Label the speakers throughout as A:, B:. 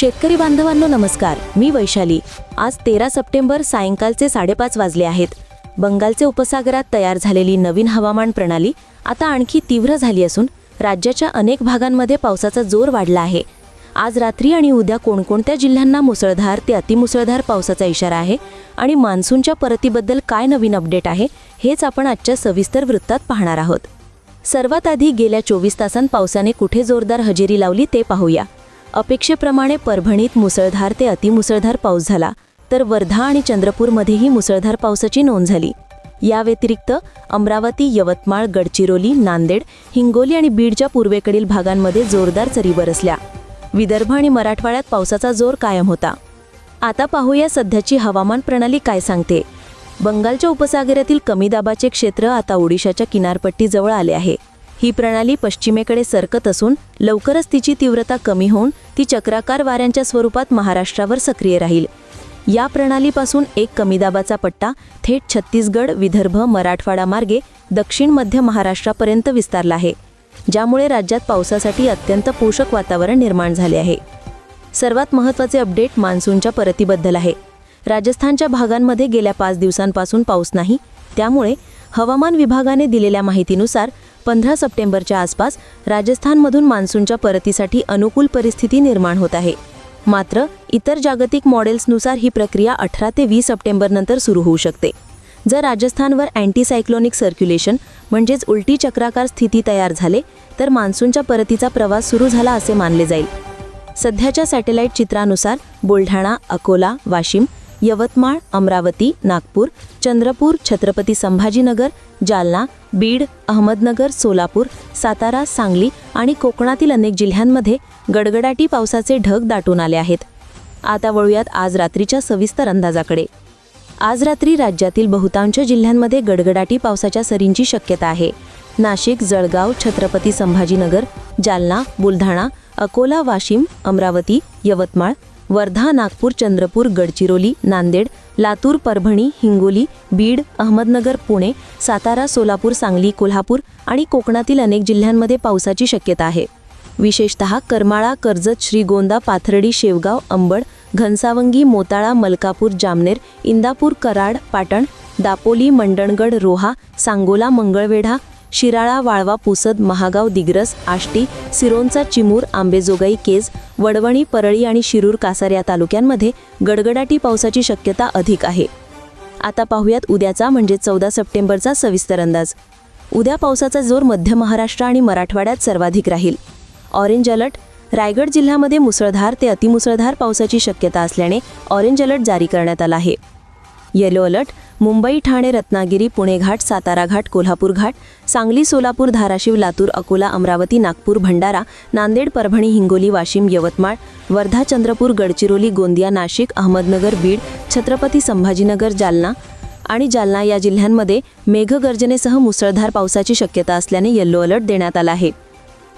A: शेतकरी बांधवांनो नमस्कार मी वैशाली. आज तेरा सप्टेंबर सायंकाळचे साडेपाच वाजले आहेत. बंगालचे उपसागरात तयार झालेली नवीन हवामान प्रणाली आता आणखी तीव्र झाली असून राज्याच्या अनेक भागांमध्ये पावसाचा जोर वाढला आहे. आज रात्री आणि उद्या कोणकोणत्या जिल्ह्यांना मुसळधार ते अतिमुसळधार पावसाचा इशारा आहे आणि मान्सूनच्या परतीबद्दल काय नवीन अपडेट आहे हेच आपण आजच्या सविस्तर वृत्तात पाहणार आहोत. सर्वात आधी गेल्या चोवीस तासांत पावसाने कुठे जोरदार हजेरी लावली ते पाहूया. अपेक्षेप्रमाणे परभणीत मुसळधार ते अतिमुसळधार पाऊस झाला तर वर्धा आणि चंद्रपूरमध्येही मुसळधार पावसाची नोंद झाली. या व्यतिरिक्त अमरावती यवतमाळ गडचिरोली नांदेड हिंगोली आणि बीडच्या पूर्वेकडील भागांमध्ये जोरदार सरी बरसल्या. विदर्भ आणि मराठवाड्यात पावसाचा जोर कायम होता. आता पाहूया सध्याची हवामान प्रणाली काय सांगते. बंगालच्या उपसागरातील कमी दाबाचे क्षेत्र आता ओडिशाच्या किनारपट्टीजवळ आले आहे. ही प्रणाली पश्चिमेकडे सरकत असून लवकरच तिची तीव्रता कमी होऊन ती चक्राकार वाऱ्यांच्या स्वरूपात महाराष्ट्रावर सक्रिय राहील. या प्रणालीपासून एक कमी दाबाचा पट्टा थेट छत्तीसगड विदर्भ मराठवाडा मार्गे दक्षिण मध्य महाराष्ट्रापर्यंत विस्तारला आहे ज्यामुळे राज्यात पावसासाठी अत्यंत पोषक वातावरण निर्माण झाले आहे. सर्वात महत्त्वाचे अपडेट मान्सूनच्या परतीबद्दल आहे. राजस्थानच्या भागांमध्ये गेल्या पाच दिवसांपासून पाऊस नाही त्यामुळे हवामान विभागाने दिलेल्या माहितीनुसार पंधरा सप्टेंबरच्या आसपास राजस्थानमधून मान्सूनच्या परतीसाठी अनुकूल परिस्थिती निर्माण होत आहे. मात्र इतर जागतिक मॉडेल्सनुसार ही प्रक्रिया अठरा ते वीस सप्टेंबरनंतर सुरू होऊ शकते. जर राजस्थानवर अँटीसायक्लोनिक सर्क्युलेशन म्हणजेच उलटी चक्राकार स्थिती तयार झाले तर मान्सूनच्या परतीचा प्रवास सुरू झाला असे मानले जाईल. सध्याच्या सॅटेलाईट चित्रानुसार बुलढाणा अकोला वाशिम यवतमाळ अमरावती नागपूर चंद्रपूर छत्रपती संभाजीनगर जालना बीड अहमदनगर सोलापूर सातारा सांगली आणि कोकणातील अनेक जिल्ह्यांमध्ये गडगडाटी पावसाचे ढग दाटून आले आहेत. आता वळूयात आज रात्रीच्या सविस्तर अंदाजाकडे. आज रात्री राज्यातील बहुतांश जिल्ह्यांमध्ये गडगडाटी पावसाच्या सरींची शक्यता आहे. नाशिक जळगाव छत्रपती संभाजीनगर जालना बुलढाणा अकोला वाशिम अमरावती यवतमाळ वर्धा नागपूर चंद्रपूर गडचिरोली नांदेड लातूर परभणी हिंगोली बीड अहमदनगर पुणे सातारा सोलापूर सांगली कोल्हापूर आणि कोकणातील अनेक जिल्ह्यांमध्ये पावसाची शक्यता आहे. विशेषतः करमाळा कर्जत श्रीगोंदा पाथर्डी शेवगाव अंबड घनसावंगी मोताळा मलकापूर जामनेर इंदापूर कराड पाटण दापोली मंडणगड रोहा सांगोला मंगळवेढा शिराळा वाळवा पुसद महागाव दिग्रस आष्टी सिरोंचा चिमूर आंबेजोगाई केज वडवणी परळी आणि शिरूर कासार या तालुक्यांमध्ये गडगडाटी पावसाची शक्यता अधिक आहे. आता पाहूयात उद्याचा म्हणजे चौदा सप्टेंबरचा सविस्तर अंदाज. उद्या पावसाचा जोर मध्य महाराष्ट्र आणि मराठवाड्यात सर्वाधिक राहील. ऑरेंज अलर्ट रायगड जिल्ह्यामध्ये मुसळधार ते अतिमुसळधार पावसाची शक्यता असल्याने ऑरेंज अलर्ट जारी करण्यात आला आहे. येलो अलर्ट मुंबई ठाणे रत्नागिरी पुणे घाट सातारा घाट कोल्हापूर घाट सांगली सोलापूर धाराशिव लातूर अकोला अमरावती नागपूर भंडारा नांदेड परभणी हिंगोली वाशिम यवतमाळ वर्धा चंद्रपूर गडचिरोली गोंदिया नाशिक अहमदनगर बीड छत्रपती संभाजीनगर जालना आणि जालना या जिल्ह्यांमध्ये मेघगर्जनेसह मुसळधार पावसाची शक्यता असल्याने येल्लो अलर्ट देण्यात आला आहे.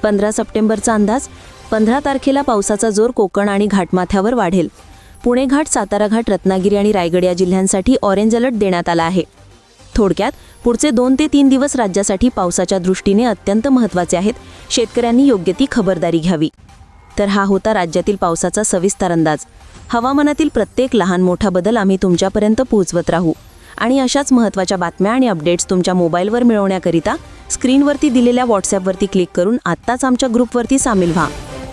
A: पंधरा सप्टेंबरचा अंदाज पंधरा तारखेला पावसाचा जोर कोकण आणि घाटमाथ्यावर वाढेल. पुणे घाट सातारा घाट रत्नागिरी आणि रायगड या जिल्ह्यांसाठी ऑरेंज अलर्ट देण्यात आला आहे. थोडक्यात पुढचे दोन ते तीन दिवस राज्यासाठी पावसाच्या दृष्टीने अत्यंत महत्त्वाचे आहेत. शेतकऱ्यांनी योग्य ती खबरदारी घ्यावी. तर हा होता राज्यातील पावसाचा सविस्तर अंदाज. हवामानातील प्रत्येक लहान मोठा बदल आम्ही तुमच्यापर्यंत पोहोचवत राहू. आणि अशाच महत्त्वाच्या बातम्या आणि अपडेट्स तुमच्या मोबाईलवर मिळवण्याकरिता स्क्रीनवरती दिलेल्या व्हॉट्सॲपवरती क्लिक करून आत्ताच आमच्या ग्रुपवरती सामील व्हा.